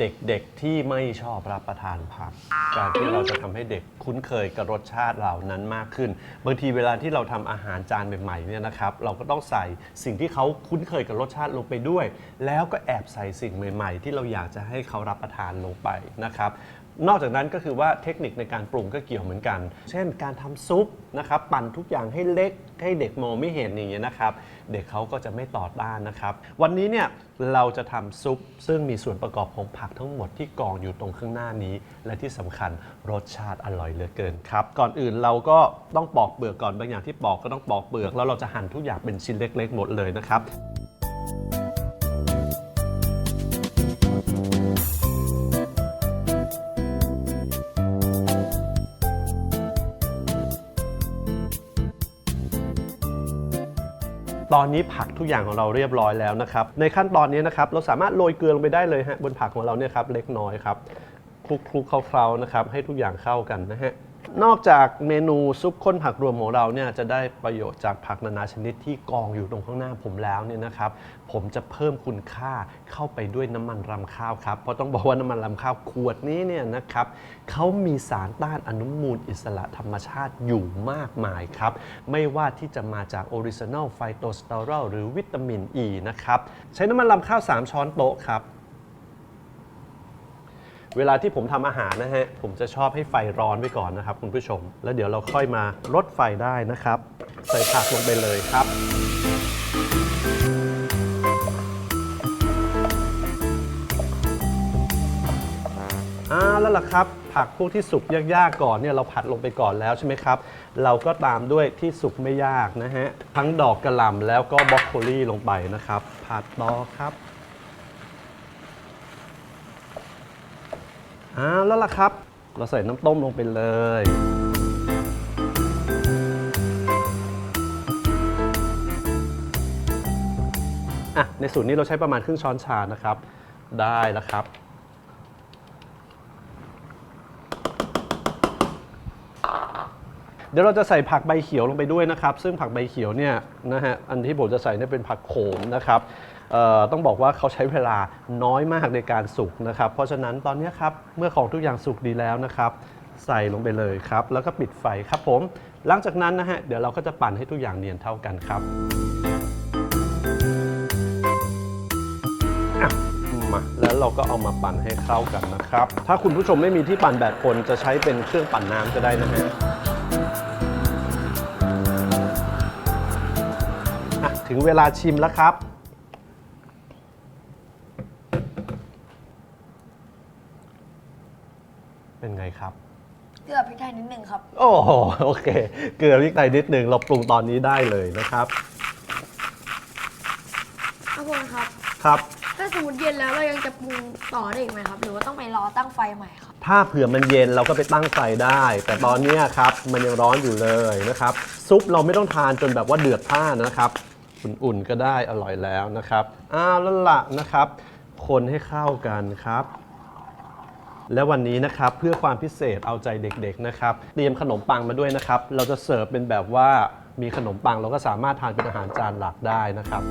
เด็กๆที่ไม่ชอบรับประทานผัก การที่เราจะทำให้เด็กคุ้นเคยกับรสชาติเหล่านั้นมากขึ้น บางทีเวลาที่เราทำอาหารจานใหม่ๆเนี่ยนะครับ เราก็ต้องใส่สิ่งที่เขาคุ้นเคยกับรสชาติลงไปด้วย แล้วก็แอบใส่สิ่งใหม่ ๆ ที่เราอยากจะให้เขารับประทานลงไปนะครับ นอกจากนั้นก็คือว่าเทคนิคในการปรุงก็เกี่ยวเหมือนกัน เช่นการทำซุปนะครับปั่นทุกอย่างให้เล็กให้เด็กมองไม่เห็นอย่างเงี้ยนะครับ เด็กเขาก็จะไม่ต่อต้านนะครับ วันนี้เนี่ยเราจะทำซุปซึ่งมีส่วนประกอบของผักทั้งหมดที่กองอยู่ตรงข้างหน้านี้ และที่สำคัญรสชาติอร่อยเหลือเกินครับ ก่อนอื่นเราก็ต้องปอกเปลือกก่อนบางอย่างที่ปอกก็ต้องปอกเปลือกแล้วเราจะหั่นทุกอย่างเป็นชิ้นเล็ก ๆ หมดเลยนะครับ ตอนนี้ผักทุกอย่างของเราเรียบร้อยแล้วนะครับ ในขั้นตอนนี้นะครับเราสามารถโรยเกลือลงไปได้เลยฮะบนผักของเราเนี่ยครับเล็กน้อยครับคลุกคลุกๆเคล้าๆนะครับให้ทุกอย่างเข้ากันนะฮะ นอกจากเมนูซุปข้นผักรวมของเราเนี่ยจะได้ประโยชน์จากผักนานาชนิดที่กองอยู่ตรงข้างหน้าผมแล้วเนี่ยนะครับ ผมจะเพิ่มคุณค่าเข้าไปด้วยน้ำมันรำข้าวครับ เพราะต้องบอกว่าน้ำมันรำข้าวขวดนี้เนี่ยนะครับเขามีสารต้านอนุมูลอิสระธรรมชาติอยู่มากมายครับ ไม่ว่าที่จะมาจากออริจินอลไฟโตสเตอรอลหรือวิตามินอ e ีนะครับ ใช้น้ำมันรำข้าว 3 ช้อนโต๊ะครับ เวลาที่ผมทำอาหารนะฮะ ผมจะชอบให้ไฟร้อนไว้ก่อนนะครับ คุณผู้ชม แล้วเดี๋ยวเราค่อยมาลดไฟได้นะครับ ใส่ผักลงไปเลยครับ อ่าแล้วล่ะครับ ผักพวกที่สุกยากๆก่อนเนี่ยเราผัดลงไปก่อนแล้วใช่ไหมครับ เราก็ตามด้วยที่สุกไม่ยากนะฮะ ทั้งดอกกระหล่ำแล้วก็บรอกโคลีลงไปนะครับ ผัดต่อครับ อ่าแล้วล่ะครับ เราใส่น้ำต้มลงไปเลย อะ ในสูตรนี้เราใช้ประมาณครึ่งช้อนชานะครับ ได้แล้วครับ เดี๋ยวเราจะใส่ผักใบเขียวลงไปด้วยนะครับ ซึ่งผักใบเขียวเนี่ยนะฮะ อันที่ผมจะใส่เนี่ยเป็นผักโขมนะครับ ต้องบอกว่าเขาใช้เวลาน้อยมากในการสุกนะครับ เพราะฉะนั้นตอนนี้ครับเมื่อของทุกอย่างสุกดีแล้วนะครับ ใส่ลงไปเลยครับ แล้วก็ปิดไฟครับผม หลังจากนั้นนะฮะเดี๋ยวเราก็จะปั่นให้ทุกอย่างเนียนเท่ากันครับมาแล้วเราก็เอามาปั่นให้เข้ากันนะครับ ถ้าคุณผู้ชมไม่มีที่ปั่นแบบคนจะใช้เป็นเครื่องปั่นน้ำก็ได้นะฮะอะถึงเวลาชิมแล้วครับ เป็นไงครับ เกลือพริกไทยนิดนึงครับ โอ้โหโอเค เกลือพริกไทยนิดหนึ่งเราปรุงตอนนี้ได้เลยนะครับทุกคนครับ ครับ ถ้าสมมติเย็นแล้วเรายังจะปรุงต่อได้อีกไหมครับ หรือว่าต้องไปรอตั้งไฟใหม่ครับ ถ้าเผื่อมันเย็นเราก็ไปตั้งไฟได้ แต่ตอนเนี้ยครับมันยังร้อนอยู่เลยนะครับ ซุปเราไม่ต้องทานจนแบบว่าเดือดพล่านนะครับ อุ่นๆก็ได้อร่อยแล้วนะครับอ้าวแล้วละนะครับ คนให้เข้ากันครับ และวันนี้นะครับเพื่อความพิเศษเอาใจเด็กๆนะครับเตรียมขนมปังมาด้วยนะครับ เราจะเสิร์ฟเป็นแบบว่ามีขนมปังเราก็สามารถทานเป็นอาหารจานหลักได้นะครับ